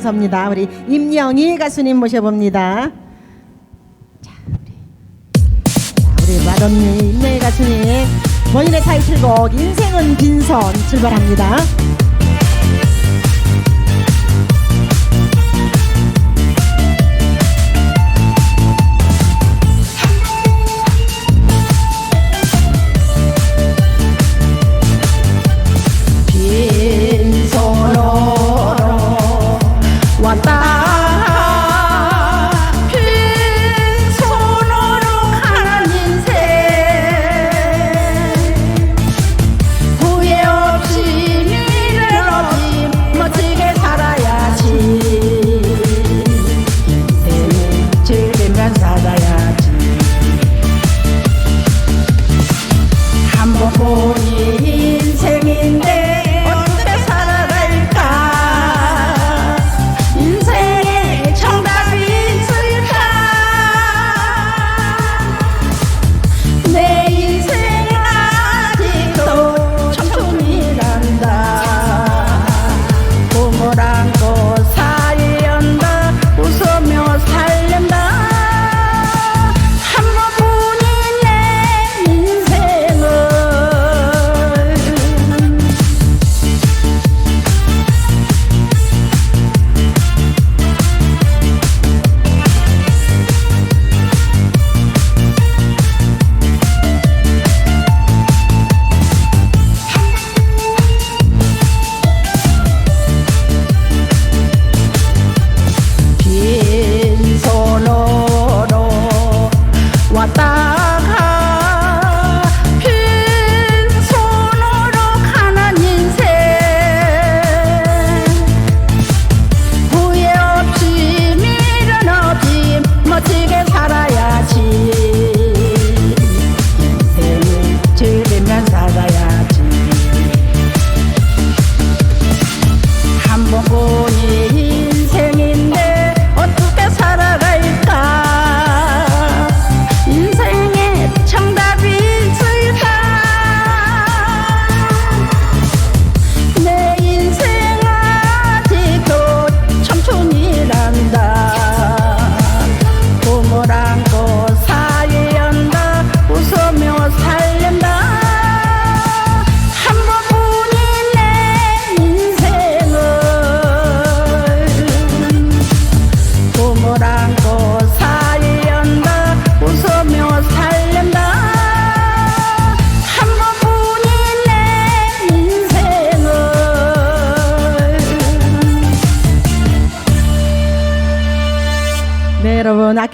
감사합니다. 우리 임영희 가수님 모셔봅니다. 자, 우리 자, 우리 마언니 임영희 가수님 본인의 타이틀곡 인생은 빈선 출발합니다. ವಂದನೆಯರವು ನಾಕಿ